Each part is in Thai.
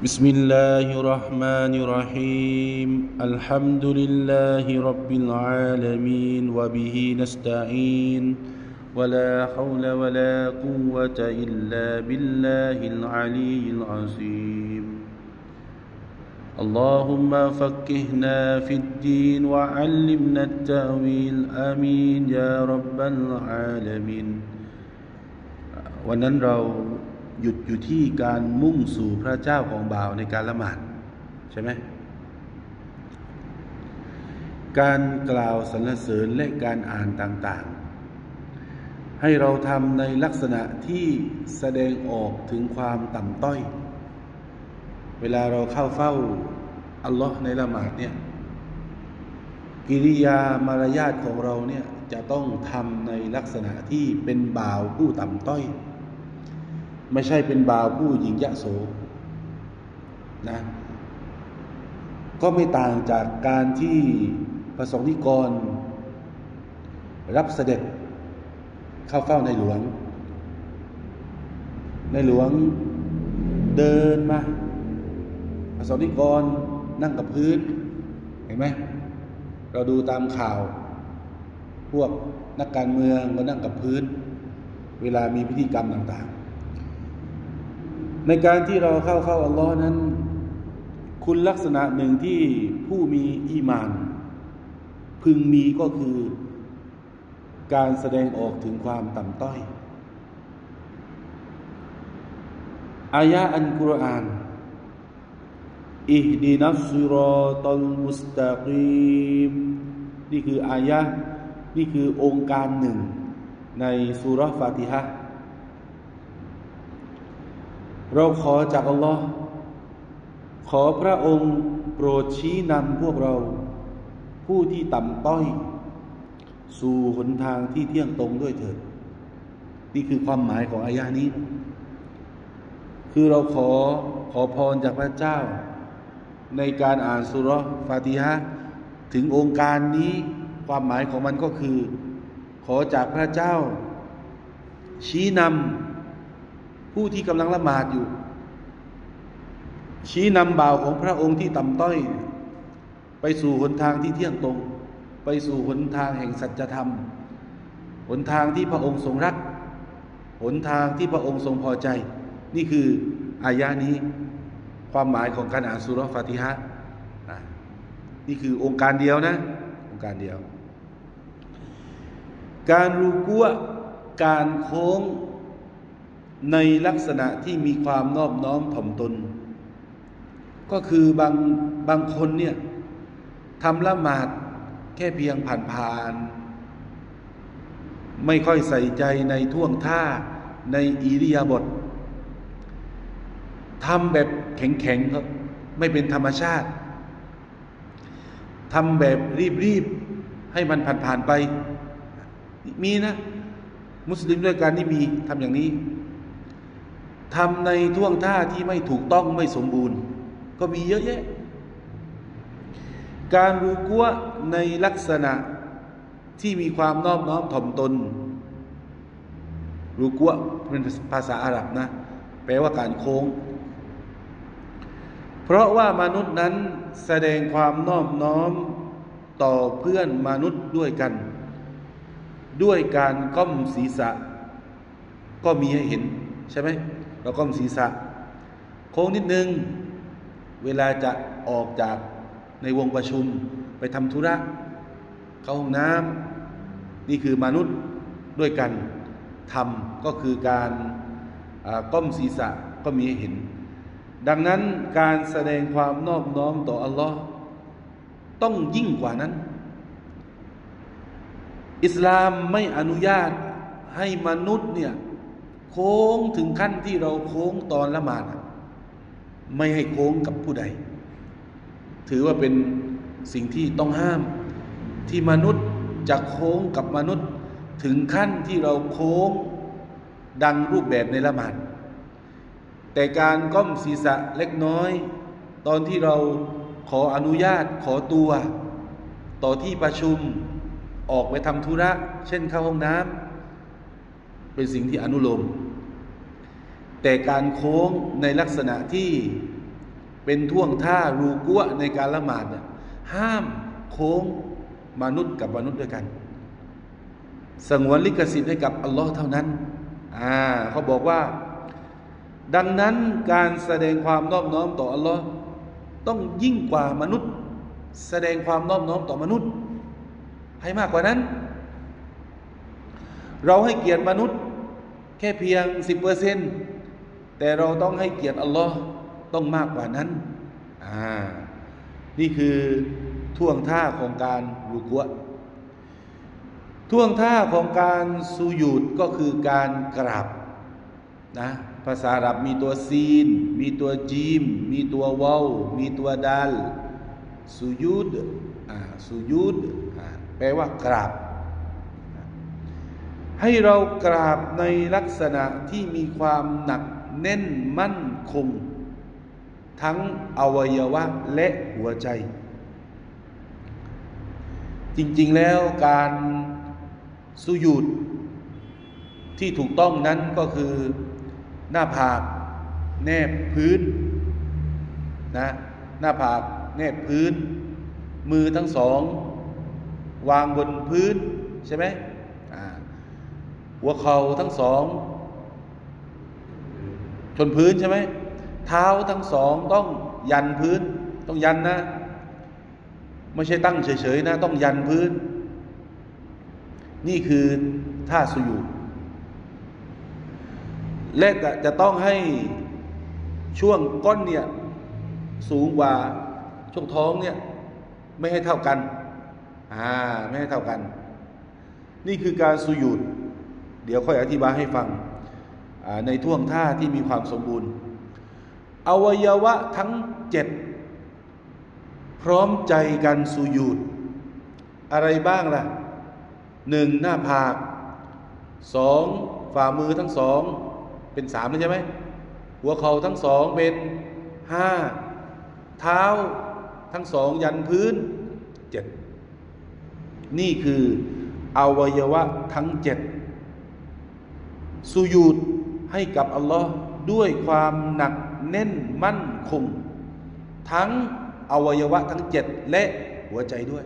بسم الله الرحمن الرحيم الحمد لله رب العالمين وبه نستعين ولا حول ولا قوة إلا بالله العلي العظيم اللهم فقهنا في الدين وعلمنا التأويل آمين يا رب العالمين วันนั้นเรา หยุดอยู่ที่การมุ่งสู่พระเจ้าของบ่าวในการละหมาดใช่ไหมการกล่าวสรรเสริญและการอ่านต่างๆ ให้เราทำในลักษณะที่แสดงออกถึงความต่ำต้อย เวลาเราเข้าเฝ้าอัลลอฮ์ในละหมาดเนี่ยกิริยามารยาทของเราเนี่ยจะต้องทำในลักษณะที่เป็นบ่าวผู้ต่ำต้อย ไม่ใช่เป็นบ่าวผู้หญิงยะโสนะก็ไม่ต่างจากการที่พระสงฆ์นิกร รับเสด็จเข้าเฝ้าในหลวง ในหลวงเดินมาพระสงฆ์นิกรนั่งกับพื้น เห็นไหมเราดูตามข่าว พวกนักการเมืองก็นั่งกับพื้น เวลามีพิธีกรรมต่าง ในการที่เราเข้าเข้าอัลลอฮ์นั้น คุณลักษณะหนึ่งที่ผู้มีอีมาน พึงมีก็คือ การแสดงออกถึงความต่ำต้อย อายะอันกุรอานอิฮดีนัสซิรอตัลมุสตะกีมนี่คืออายะนี่คือองค์การหนึ่ง ในสุรฟาติฮะ เราขอจากอัลลอฮ์ขอพระองค์โปรดชี้นำพวกเรา ผู้ที่ต่ำต้อย สู่หนทางที่เที่ยงตรงด้วยเถิด นี่คือความหมายของอายานี้ คือเราขอขอพรจากพระเจ้า ในการอ่านสุรฟาติฮะถึงองค์การนี้ความหมายของมันก็คือ ขอจากพระเจ้า ชี้นำ ผู้ที่กำลังละหมาดอยู่ ชี้นำบ่าวของพระองค์ที่ต่ำต้อย ไปสู่หนทางที่เที่ยงตรง ไปสู่หนทางแห่งสัจธรรม หนทางที่พระองค์ทรงรัก หนทางที่พระองค์ทรงพอใจ นี่คืออายานี้ ความหมายของการอ่านสุรฟาติฮะนี่คือองค์การเดียวนะ องค์การเดียว การรูกัวการโค้ง ในลักษณะที่มีความนอบน้อมถ่อมตน ก็คือบางบางคนเนี่ยทำละหมาดแค่เพียงผ่านๆไม่ค่อยใส่ใจในท่วงท่าในอิริยาบถทำแบบแข็งๆครับไม่เป็นธรรมชาติทำแบบรีบๆให้มันผ่านๆไป มีนะ มุสลิมด้วยกันนี่มีทำอย่างนี้ ทำในท่วงท่าที่ไม่ถูกต้องไม่สมบูรณ์ ก็มีเยอะแยะ การรูกัวในลักษณะที่มีความนอบน้อมถ่อมตน รูกัวเป็นภาษาอาหรับนะ แปลว่าการโค้ง เพราะว่ามนุษย์นั้นแสดงความนอบน้อมต่อเพื่อนมนุษย์ด้วยกัน ด้วยการก้มศีรษะ ก็มีให้เห็นใช่ไหม เราก้มศีรษะ โค้งนิดนึง เวลาจะออกจากในวงประชุมไปทำธุระ เข้าห้องน้ำนี่คือมนุษย์ด้วยกันทำก็คือการก้มศีรษะก็มีให้เห็น ดังนั้นการแสดงความนอบน้อมต่ออัลลอฮ์ต้องยิ่งกว่านั้น อิสลามไม่อนุญาตให้มนุษย์เนี่ย โค้งถึงขั้นที่เราโค้งตอนละหมาดไม่ให้โค้งกับผู้ใด ถือว่าเป็นสิ่งที่ต้องห้าม ที่มนุษย์จะโค้งกับมนุษย์ ถึงขั้นที่เราโค้งดังรูปแบบในละหมาดแต่การก้มศีรษะเล็กน้อย ตอนที่เราขออนุญาตขอตัว ต่อที่ประชุมออกไปทำธุระ เช่นเข้าห้องน้ำ เป็นสิ่งที่อนุโลม แต่การโค้งในลักษณะที่เป็นท่วงท่ารูกัวในการละหมาดเนี่ยห้ามโค้งมนุษย์กับมนุษย์ด้วยกัน สงวนลิขสิทธิ์ให้กับอัลลอฮ์เท่านั้นอ่าเขาบอกว่า ดังนั้นการแสดงความนอบน้อมต่ออัลลอฮ์ต้องยิ่งกว่ามนุษย์ แสดงความนอบน้อมต่อมนุษย์ ให้มากกว่านั้น เราให้เกียรติมนุษย์ แค่เพียงสิบเปอร์เซ็นต์แต่เราต้องให้เกียรติอัลลอฮ์ต้องมากกว่านั้นอ่านี่คือท่วงท่าของการรุกัวท่วงท่าของการสูญูดก็คือการกราบนะภาษาอาหรับมีตัวซีน มีตัวจีม มีตัววาวมีตัวดัลสูญูดอ่าสูญูดอ่าแปลว่ากราบ ให้เรากราบในลักษณะที่มีความหนักแน่นมั่นคง ทั้งอวัยวะและหัวใจ จริงๆแล้วการสุยุดที่ถูกต้องนั้นก็คือหน้าผากแนบพื้นนะหน้าผากแนบพื้น มือทั้งสอง วางบนพื้นใช่ไหม หัวเข่าทั้งสอง ชนพื้นใช่ไหมเท้าทั้งสองต้องยันพื้น ต้องยันนะ ไม่ใช่ตั้งเฉยๆนะ ต้องยันพื้น นี่คือท่าสุยูและจะต้องให้ช่วงก้นเนี่ยสูงกว่าช่วงท้องเนี่ยไม่ให้เท่ากัน อ่า ไม่ให้เท่ากัน นี่คือการสุยูด เดี๋ยวค่อยอธิบายให้ฟังในท่วงท่าที่มีความสมบูรณ์ อวัยวะทั้งเจ็ดพร้อมใจกันสุยูดอะไรบ้างล่ะหนึ่งหน้าผากสองฝ่ามือทั้งสองเป็นสามเลยใช่ไหมหัวเข่าทั้งสองเป็นห้าเท้าทั้งสองยันพื้นเจ็ดนี่คืออวัยวะทั้งเจ็ด สุยูดให้กับอัลลอฮ์ด้วยความหนักแน่นมั่นคง ทั้งอวัยวะทั้งเจ็ดและหัวใจด้วย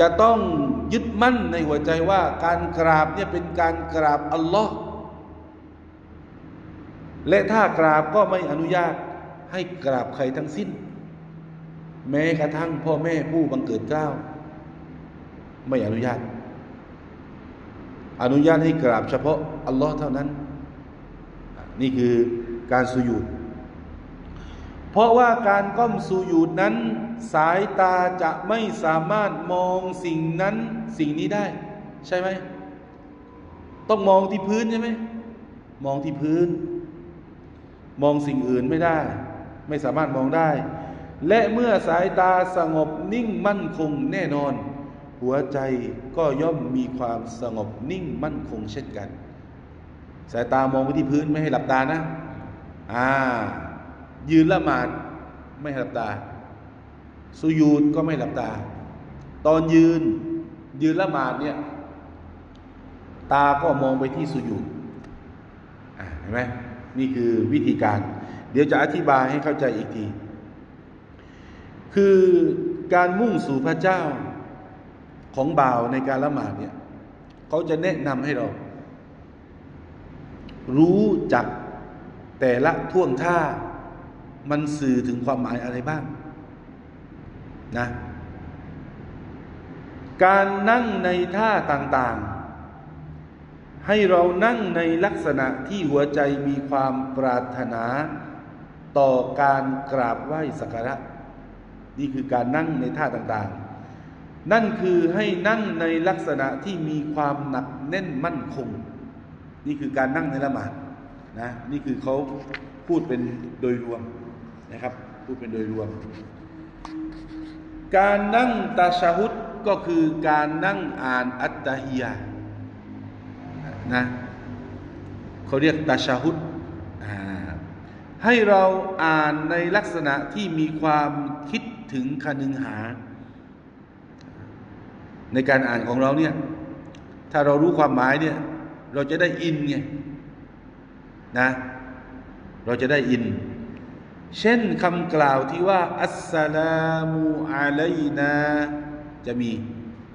จะต้องยึดมั่นในหัวใจว่าการกราบเนี่ยเป็นการกราบอัลลอฮ์และถ้ากราบก็ไม่อนุญาตให้กราบใครทั้งสิ้น แม้กระทั่งพ่อแม่ผู้บังเกิดเกล้า ไม่อนุญาต อนุญาตให้กราบเฉพาะอัลลอฮ์เท่านั้น นี่คือการสุญูดเพราะว่าการก้มสุญูดนั้น สายตาจะไม่สามารถมองสิ่งนั้นสิ่งนี้ได้ ใช่ไหม ต้องมองที่พื้นใช่ไหม มองที่พื้น มองสิ่งอื่นไม่ได้ ไม่สามารถมองได้ และเมื่อสายตาสงบนิ่งมั่นคงแน่นอน หัวใจก็ย่อมมีความสงบนิ่งมั่นคงเช่นกัน สายตามองไปที่พื้นไม่ให้หลับตานะ อ่า ยืนละหมาดไม่หลับตา สุยูดก็ไม่หลับตา ตอนยืนยืนละหมาดเนี่ยตาก็มองไปที่สุยูดเห็นไหมนี่คือวิธีการ เดี๋ยวจะอธิบายให้เข้าใจอีกที คือการมุ่งสู่พระเจ้า ของบ่าวในการละหมาดเนี่ยเขาจะแนะนำให้เรา รู้จักแต่ละท่วงท่ามันสื่อถึงความหมายอะไรบ้างนะการนั่งในท่าต่างๆ ให้เรานั่งในลักษณะที่หัวใจมีความปรารถนาต่อการกราบไหว้สักการะนี่คือการนั่งในท่าต่างๆ นั่นคือให้นั่งในลักษณะที่มีความหนักแน่นมั่นคง นี่คือการนั่งในละหมาดนะนี่คือเขาพูดเป็นโดยรวมนะครับ พูดเป็นโดยรวม การนั่งตาชาฮุดก็คือการนั่งอ่านอัตตาฮียนะเขาเรียกตาชาฮุดให้เราอ่านในลักษณะที่มีความคิดถึงคนึงหา ในการอ่านของเราเนี่ย ถ้าเรารู้ความหมายเนี่ย เราจะได้อินไงนะ เราจะได้อิน เช่นคำกล่าวที่ว่า อัสสลามุอะลัยนา จะมี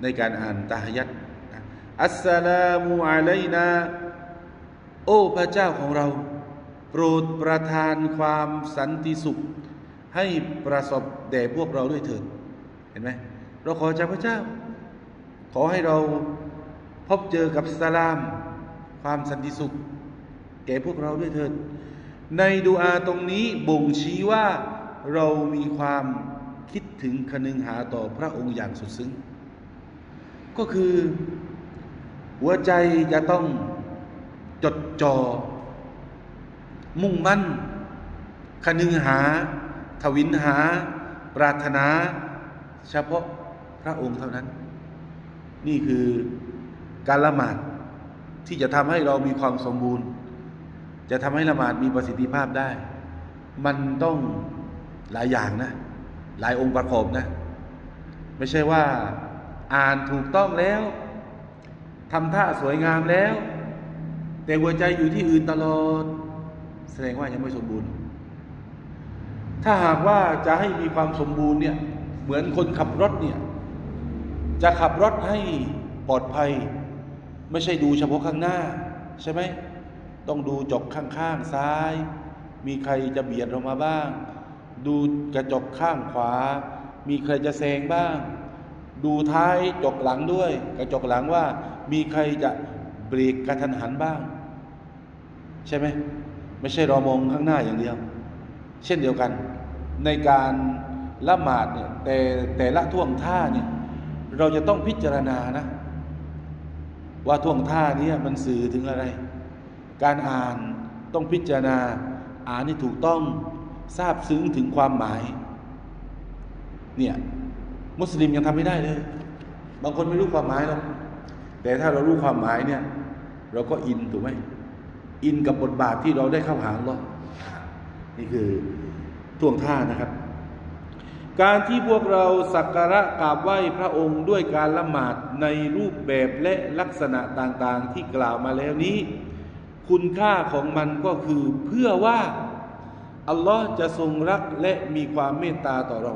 ในการอ่านตาฮยัดอัสสลามุอะลัยนา โอ้พระเจ้าของเรา โปรดประทานความสันติสุข ให้ประสบแด่พวกเราด้วยเถิด เห็นไหมเราขอจากพระเจ้า อให้เราพบเจอกับสลาม ความสันติสุข แก่พวกเราด้วยเถิด ในดูอาตรงนี้บ่งชี้ว่าเรามีความคิดถึงคนึงหาต่อพระองค์อย่างสุดซึ้ง ก็คือหัวใจจะต้องจดจอ่อมุ่งมั่น คนึงหา ทวินหา ปรารถนา เฉพาะพระองค์เท่านั้น นี่คือการละหมาดที่จะทำให้เรามีความสมบูรณ์ จะทำให้ละหมาดมีประสิทธิภาพได้ มันต้องหลายอย่างนะ หลายองค์ประกอบนะ ไม่ใช่ว่าอ่านถูกต้องแล้วทำท่าสวยงามแล้ว แต่หัวใจอยู่ที่อื่นตลอด แสดงว่ายังไม่สมบูรณ์ ถ้าหากว่าจะให้มีความสมบูรณ์เนี่ย เหมือนคนขับรถเนี่ย จะขับรถให้ปลอดภัย ไม่ใช่ดูเฉพาะข้างหน้า ใช่ไหมต้องดูจกข้างๆซ้าย มีใครจะเบียดเรามาบ้าง ดูกระจกข้างขวา มีใครจะแซงบ้าง ดูท้ายจกหลังด้วย กระจกหลังว่า มีใครจะเบรกกระทันหันบ้าง ใช่ไหมไม่ใช่รอมองข้างหน้าอย่างเดียว เช่นเดียวกัน ในการละหมาดเนี่ยแต่แต่ละท่วงท่าเนี่ย เราจะต้องพิจารณานะ ว่าท่วงท่านี้มันสื่อถึงอะไร การอ่านต้องพิจารณา อ่านนี่ถูกต้องทราบซึ้งถึงความหมาย เนี่ย มุสลิมยังทำไม่ได้เลย บางคนไม่รู้ความหมายหรอกแต่ถ้าเรารู้ความหมายเนี่ย เราก็อินถูกไหมอินกับบทบาทที่เราได้เข้าหาอัลลอนี่คือท่วงท่านะครับ การที่พวกเราสักการะกราบไหว้พระองค์ด้วยการละหมาดในรูปแบบและลักษณะต่างๆที่กล่าวมาแล้วนี้ คุณค่าของมันก็คือเพื่อว่าอัลลอฮ์จะทรงรักและมีความเมตตาต่อเรา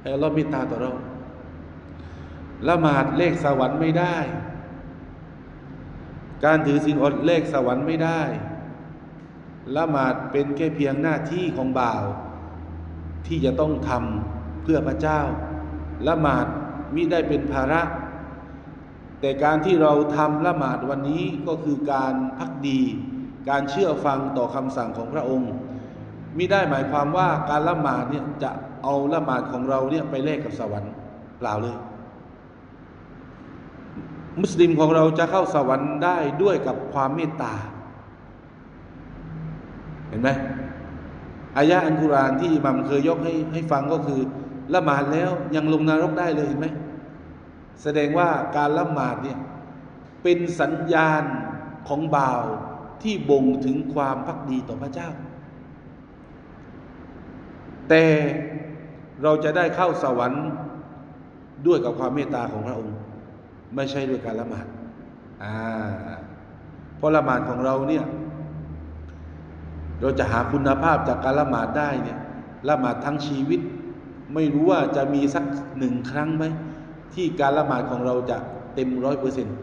ให้อัลลอฮ์เมตตาต่อเรา ละหมาดเลขสวรรค์ไม่ได้ การถือศีลอดเลขสวรรค์ไม่ได้ ละหมาดเป็นแค่เพียงหน้าที่ของบ่าว ที่จะต้องทำเพื่อพระเจ้า ละหมาดมิได้เป็นภาระ แต่การที่เราทำละหมาดวันนี้ก็คือการพักดี การเชื่อฟังต่อคำสั่งของพระองค์มิได้หมายความว่าการละหมาดเนี่ยจะเอาละหมาดของเราเนี่ยไปแลกกับสวรรค์เปล่าเลย มุสลิมของเราจะเข้าสวรรค์ได้ด้วยกับความเมตตา เห็นไหม อายะอันกุรานที่อิหมัมเคยยกให้ให้ฟังก็คือ ละหมาดแล้วยังลงนรกได้เลยเห็นไหมแสดงว่าการละหมาดเนี่ยเป็นสัญญาณของบ่าวที่บ่งถึงความพักดีต่อพระเจ้า แต่เราจะได้เข้าสวรรค์ด้วยกับความเมตตาของพระองค์ ไม่ใช่ด้วยการละหมาดอ่าเพราะละหมาดของเราเนี่ย เราจะหาคุณภาพจากการละหมาดได้เนี่ยละหมาดทั้งชีวิต ไม่รู้ว่าจะมีสักหนึ่งครั้งไหมที่การละหมาดของเราจะเต็มร้อยเปอร์เซ็นต์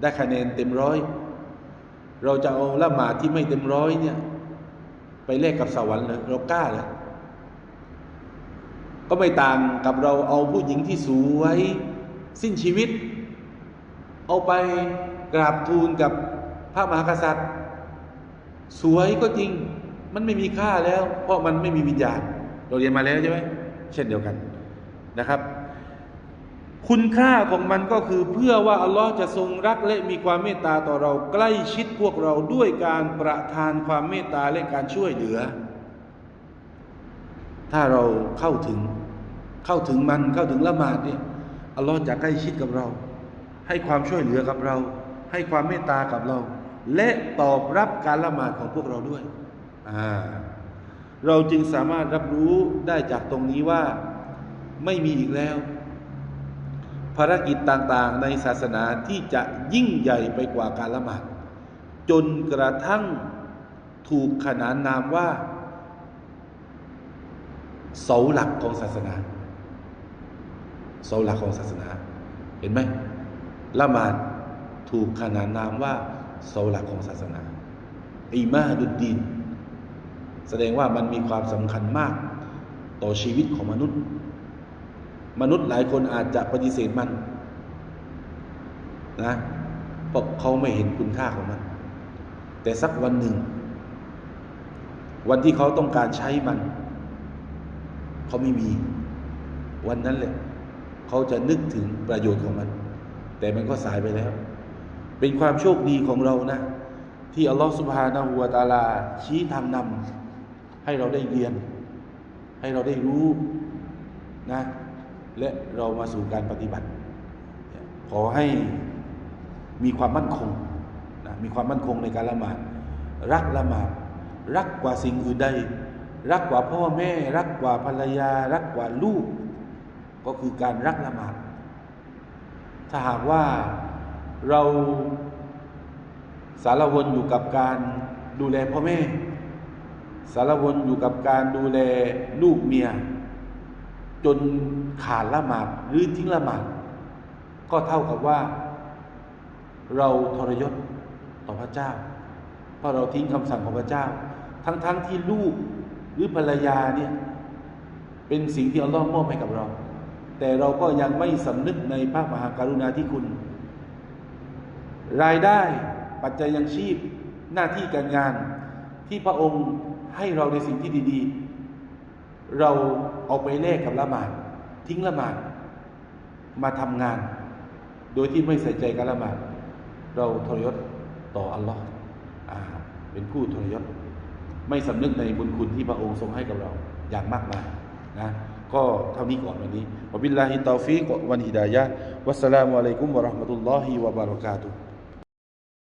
ได้คะแนนเต็มร้อยเราจะเอาละหมาดที่ไม่เต็มร้อยเนี่ย ไปแลกกับสวรรค์เลยเรากล้าเลยก็ไม่ต่างกับเราเอาผู้หญิงที่สวยสิ้นชีวิต เอาไปกราบทูลกับพระมหากษัตริย์ สวยก็จริง มันไม่มีค่าแล้ว เพราะมันไม่มีวิญญาณ เราเรียนมาแล้วใช่ไหมเช่นเดียวกันนะครับ คุณค่าของมันก็คือเพื่อว่าอัลลอฮ์จะทรงรักและมีความเมตตาต่อเราใกล้ชิดพวกเราด้วยการประทานความเมตตาและการช่วยเหลือ ถ้าเราเข้าถึงเข้าถึงมันเข้าถึงละหมาดเนี่ยอัลลอฮ์จะใกล้ชิดกับเรา ให้ความช่วยเหลือกับเรา ให้ความเมตตากับเรา และตอบรับการละหมาดของพวกเราด้วยเราจึงสามารถรับรู้ได้จากตรงนี้ว่าไม่มีอีกแล้ว ภารกิจต่างๆ ในศาสนาที่จะยิ่งใหญ่ไปกว่าการละหมาดจนกระทั่งถูกขนานนามว่า เสาหลักของศาสนา เสาหลักของศาสนา เห็นไหมละหมาดถูกขนานนามว่า เสาหลักของศาสนาอิมาดุดดีน แสดงว่ามันมีความสำคัญมาก ต่อชีวิตของมนุษย์ มนุษย์หลายคนอาจจะปฏิเสธมันนะเพราะเขาไม่เห็นคุณค่าของมัน แต่สักวันหนึ่ง วันที่เขาต้องการใช้มัน เขาไม่มี วันนั้นแหละเขาจะนึกถึงประโยชน์ของมัน แต่มันก็สายไปแล้ว เป็นความโชคดีของเรานะ ที่อัลลอฮฺสุบฮานาหัวตาลา ชี้ทางนำให้เราได้เรียน ให้เราได้รู้นะ และเรามาสู่การปฏิบัติ ขอให้มีความมั่นคงนะมีความมั่นคงในการละหมาดรักละหมาดรักกว่าสิ่งอื่นใดรักกว่าพ่อแม่ รักกว่าภรรยา รักกว่าลูก ก็คือการรักละหมาดถ้าหากว่า เราสารวนอยู่กับการดูแลพ่อแม่ สารวนอยู่กับการดูแลลูกเมีย จนขาดละหมาดหรือทิ้งละหมาดก็เท่ากับว่า เราทรยศต่อพระเจ้า เพราะเราทิ้งคำสั่งของพระเจ้า ทั้งๆทที่ลูกหรือภรรยาเนี่ยเป็นสิ่งที่อัลลอฮ์มอบให้กับเรา แต่เราก็ยังไม่สำนึกในพระมหากรุณาธิคุณ รายได้ปัจจัยยังชีพหน้าที่การงาน ที่พระองค์ให้เราในสิ่งที่ดี ๆ เราเอาไปแลกกับละหมาดทิ้งละหมาดมาทำงาน โดยที่ไม่ใส่ใจการละหมาดเราทรยศต่ออัลลอฮ์เป็นผู้ทรยศไม่สำนึกในบุญคุณที่พระองค์ทรงให้กับเราอย่างมากมายนะก็เท่านี้ก่อนวันนี้วบิลลาฮิตาฟิกวันฮิดายะวัสสลามุอะลัยกุมวะราะห์มะตุลลอฮิวะบารอกาตุฮ์